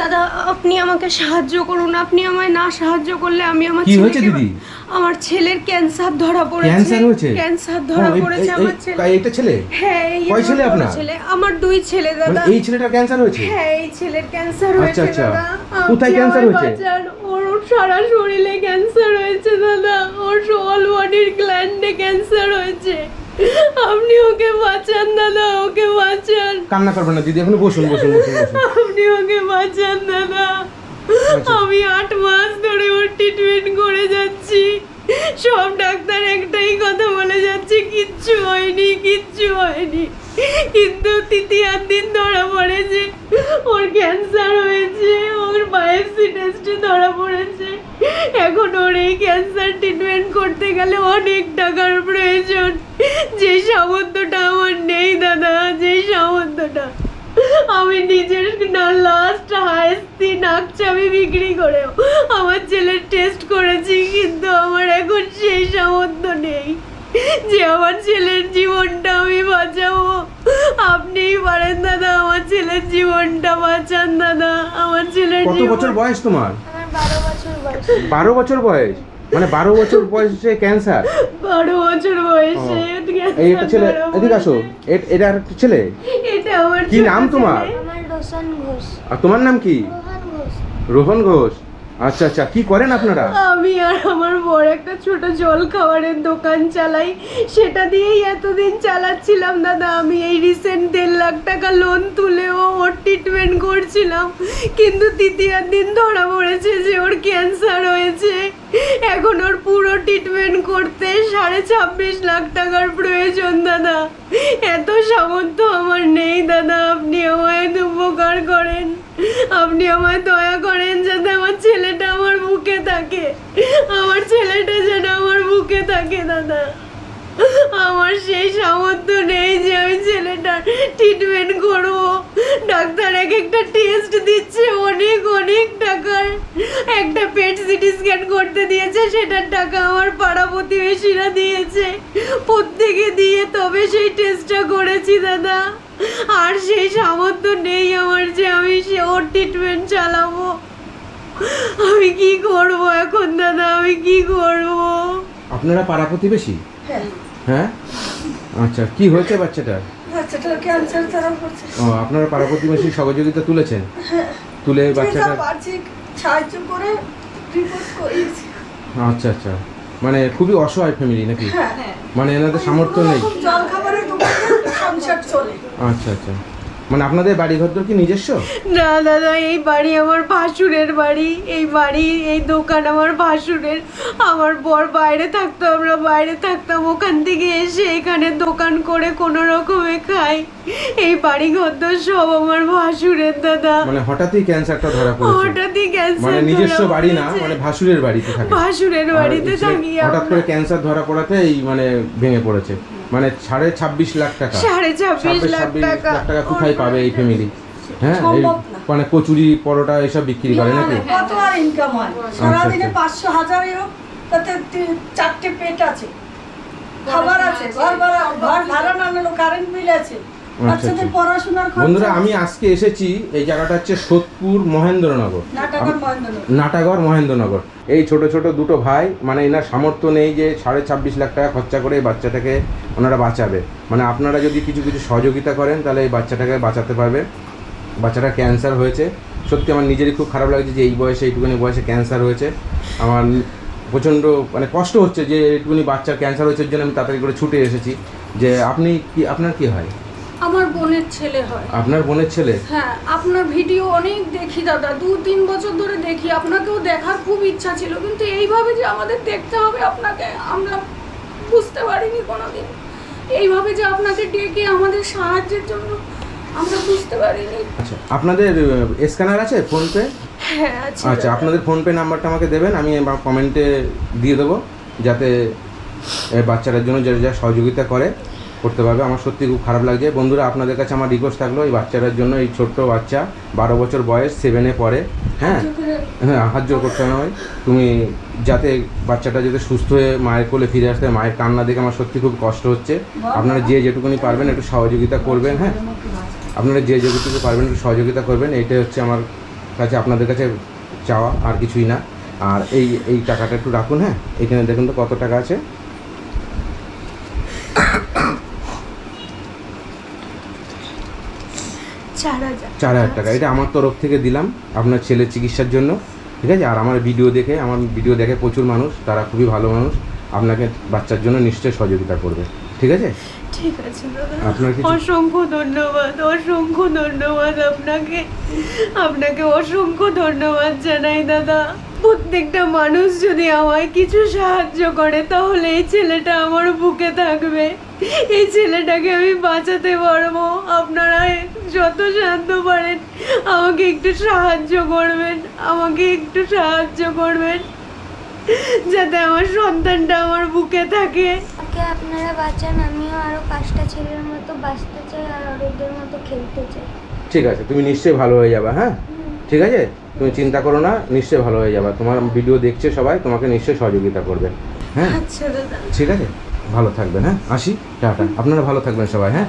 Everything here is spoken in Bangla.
দাদা আপনি আমাকে সাহায্য করুন। আপনি আমায় না সাহায্য করলে আমি আমার কি হয়েছে দিদি? আমার ছেলের ক্যান্সার ধরা পড়েছে। ক্যান্সার হয়েছে? ক্যান্সার ধরা পড়েছে আমার ছেলে। এইটা ছেলে? হ্যাঁ এই কয় ছেলে আপনার? ছেলে। আমার দুই ছেলে মানে দাদা। এই ছেলেটার ক্যান্সার হয়েছে? হ্যাঁ এই ছেলের ক্যান্সার আচ্ছা, হয়েছে আচ্ছা। দাদা। কোথায় ক্যান্সার হয়েছে? ওর সারা শরীরে ক্যান্সার হয়েছে দাদা। ওর অল বডির গ্ল্যান্ডে ক্যান্সার হয়েছে। আপনি ওকে বাঁচান দাদা ওকে বাঁচান। কান্না করবেন না দিদি এখন বসুন বসুন বসুন আপনি ওকে বাঁচান দাদা। আচ্ছা। আমি আট মাস ধরে ওর ট্রিটমেন্ট করে যাচ্ছি। সব ডাক্তার একটাই কথা বলে যাচ্ছে কিচ্ছু হয়নি কিচ্ছু হয়নি। কিন্তু তৃতীয়ার দিন ধরা পড়েছে। ওর ক্যান্সার হয়েছে ওর বায়োপসি টেস্টে ধরা পড়েছে। এখন ওর এই ক্যান্সার ট্রিটমেন্ট করতে গেলে অনেক টাকার প্রয়োজন। যে সামর্থ্যটা আমার নেই দাদা যে সামর্থ্যটা। আমি নিজের না লাস্ট হাইস্তি নাক চাবি বিক্রি করেও আমার ছেলের টেস্ট করেছি কিন্তু আমার এখন সেই সামর্থ্য নেই। যে আমার ছেলের জীবনটা আমি বাঁচাবো। আপনিই পারেন দাদা আমার ছেলের জীবনটা বাঁচান দাদা আমার ছেলের কত বছর বয়স তোমার? বারো বছর বয়স। মানে বারো বছর বয়সে ক্যান্সার বারো বছর বয়সে এই একটা ছেলে এদিকে আসো। এটা আর একটা ছেলে? এটা আমার কি নাম তোমার? ছেলে। আমার রোশন ঘোষ। আর তোমার নাম কি? রোহন ঘোষ। আচ্ছা আচ্ছা কি করেন আপনারা? আমি আর আমার বড় একটা ছোট জল খাবারের দোকান চালাই। সেটা দিয়েই এতদিন চালাচ্ছিলাম, দাদা। আমি এই রিসেন্ট দেড় লাখ টাকা লোন তুলেও ওর ট্রিটমেন্ট করছিলাম। কিন্তু তৃতীয়ার দিন ধরা পড়েছে যে ওর ক্যান্সার হয়েছে। এখন ওর পুরো ট্রিটমেন্ট করতে সাড়ে ছাব্বিশ লাখ টাকার প্রয়োজন, দাদা। এত সামর্থ্য আমার নেই, দাদা। আপনি আমায় উপকার করেন। আপনি আমায় দয়া করেন যাতে ছেলেটা আমার বুকে থাকে। আমার ছেলেটা যেন আমার বুকে থাকে, দাদা। আমার সেই সামর্থ্য নেই যে আমি ছেলেটার ট্রিটমেন্ট করব। ডাক্তার এক একটা টেস্ট দিচ্ছে, অনেক অনেক টাকার। একটা পেট সিটি স্ক্যান করতে দিয়েছে, সেটার টাকা আমার পাড়া প্রতিবেশীরা দিয়েছে। প্রত্যেকে দিয়ে তবে সেই টেস্টটা করেছি, দাদা। আর সেই সামর্থ্য নেই আমার যে আমি সে ওর ট্রিটমেন্ট চালাবো। আমি কি করব এখন দাদা? আমি কি করব? আপনারা পাড়া প্রতিবেশী? হ্যাঁ। হ্যাঁ? আচ্ছা কি হয়েছে বাচ্চাটার? বাচ্চাটার ক্যান্সার ধরা পড়ছে। ও আপনারা পাড়া প্রতিবেশী সহযোগিতা তুলেছেন? তুলে যেটা বাচ্চাটা সাহায্য করে রিপোর্ট করিয়েছি। আচ্ছা আচ্ছা। মানে খুবই অসহায় ফ্যামিলি নাকি? হ্যাঁ। হ্যাঁ মানে এনাদের সামর্থ্য নেই। জল খাবারের সংসার চলে। আচ্ছা আচ্ছা। মানে আপনাদের বাড়ি ঘর কি নিজস্ব? না দাদা এই বাড়ি আমার ভাসুরের বাড়ি এই বাড়ি এই দোকান আমার ভাসুরের। আমার বর বাইরে থাকতো আমরা বাইরে থাকতাম ওখান থেকে এসে এখানে দোকান করে কোনো রকমে খাই। এই বাড়ি ঘর সব আমার ভাসুরের দাদা। মানে হঠাৎই ক্যান্সারটা ধরা পড়েছে। হঠাৎই ক্যান্সার মানে নিজস্ব বাড়ি না মানে ভাসুরের বাড়িতে থাকে। ভাসুরের বাড়িতে থাকি হঠাৎ করে ক্যান্সার ধরা পড়াতে এই মানে ভেঙে পড়েছে। মানে সাড়ে ছাব্বিশ লাখ টাকা। সাড়ে ছাব্বিশ লাখ টাকা। কোথায় পাবে এই ফ্যামিলি হ্যাঁ মানে কচুরি পরোটা এসব বিক্রি করে নাকি? কত আর ইনকাম হয়? সারাদিনে আচ্ছা। পাঁচশো হাজারই হোক তাতে চারটে পেট আছে। খাবার আছে ঘর ভাড়া ঘর ভাড়া না কারেন্ট বিল আছে। বাচ্চাদের পড়াশোনার বন্ধুরা আমি আজকে এসেছি এই জায়গাটা হচ্ছে সোদপুর মহেন্দ্রনগর। নাটাগর মহেন্দ্রনগর। এই ছোট ছোট দুটো ভাই মানে এনার সামর্থ্য নেই যে সাড়ে ছাব্বিশ লাখ টাকা খরচা করে এই বাচ্চাটাকে ওনারা বাঁচাবে। মানে আপনারা যদি কিছু কিছু সহযোগিতা করেন তাহলে এই বাচ্চাটাকে বাঁচাতে পারবে বাচ্চাটা ক্যান্সার হয়েছে। সত্যি আমার নিজেরই খুব খারাপ লাগছে যে এই বয়সে এইটুকুনি বয়সে ক্যান্সার হয়েছে। আমার প্রচণ্ড মানে কষ্ট হচ্ছে যে এইটুকুনি বাচ্চার ক্যান্সার হয়েছে জন্য আমি তাড়াতাড়ি করে ছুটে এসেছি। যে আপনি কি আপনার কি হয়? আমার বোনের ছেলে হয়। আপনার বোনের ছেলে? হ্যাঁ আপনার ভিডিও অনেক দেখি দাদা দু তিন বছর ধরে দেখি আপনাকেও দেখার খুব ইচ্ছা ছিল কিন্তু এইভাবে যে আমাদের দেখতে হবে আপনাকে আমরা বুঝতে পারিনি কোনোদিন। এইভাবে যে আপনাকে ডেকে আমাদের সাহায্যের জন্য আমরা বুঝতে পারিনি। আচ্ছা আপনাদের স্ক্যানার আছে ফোনপে হ্যাঁ আছে আচ্ছা আপনাদের ফোনপে নাম্বারটা আমাকে দেবেন আমি কমেন্টে দিয়ে দেবো যাতে বাচ্চাটার জন্য যা যা সহযোগিতা করে। করতে পারবে। আমার সত্যি খুব খারাপ লাগছে। বন্ধুরা, আপনাদের কাছে আমার রিকোয়েস্ট থাকল এই বাচ্চাটার জন্য, এই ছোট্ট বাচ্চা, বারো বছর বয়স সেভেনে পড়ে। হ্যাঁ? হ্যাঁ জোর করতে নয় তুমি যাতে বাচ্চাটা যাতে সুস্থ হয়ে মায়ের কোলে ফিরে আসতে মায়ের কান্না দেখে আমার সত্যি খুব কষ্ট হচ্ছে। আপনারা যে যেটুকুনি পারবেন একটু সহযোগিতা করবেন হ্যাঁ? আপনারা যে যেটুকু পারবেন একটু সহযোগিতা করবেন এইটাই হচ্ছে আমার কাছে, আপনাদের কাছে চাওয়া, আর কিছুই না। আর এই এই টাকাটা একটু রাখুন হ্যাঁ? এখানে দেখুন তো কত টাকা আছে। চার হাজার। টাকা। এটা আমার তরফ থেকে দিলাম আপনার ছেলের চিকিৎসার জন্য ঠিক আছে? আর আমার ভিডিও দেখে আমার ভিডিও দেখে প্রচুর মানুষ তারা খুবই ভালো মানুষ। আপনাকে বাচ্চার জন্য নিশ্চয়ই সহযোগিতা করবে ঠিক আছে? ঠিক আছে আপনার অসংখ্য ধন্যবাদ অসংখ্য ধন্যবাদ আপনাকে। আপনাকে অসংখ্য ধন্যবাদ জানাই দাদা। প্রত্যেকটা মানুষ যদি আমায় কিছু সাহায্য করে তাহলে এই ছেলেটা আমার বুকে থাকবে। এই ছেলেটাকে আমি বাঁচাতে পারব। আপনারা যত সাধ্য পারেন আমাকে একটু সাহায্য করবেন আমাকে একটু সাহায্য করবেন যাতে আমার সন্তানটা আমার বুকে থাকে। আপনারা বাঁচান আমিও আরও পাঁচটা ছেলের মতো বাঁচতে চাই আর ওদের মতো খেলতে চাই। ঠিক আছে তুমি নিশ্চয়ই ভালো হয়ে যাবে হ্যাঁ? ঠিক আছে? তুমি চিন্তা করো না নিশ্চয়ই ভালো হয়ে যাবে। তোমার ভিডিও দেখছে সবাই তোমাকে নিশ্চয়ই সহযোগিতা করবে হ্যাঁ? আচ্ছা দাদা। ঠিক আছে? ভালো থাকবেন হ্যাঁ? আসি টাটা। আপনারা ভালো থাকবেন সবাই হ্যাঁ?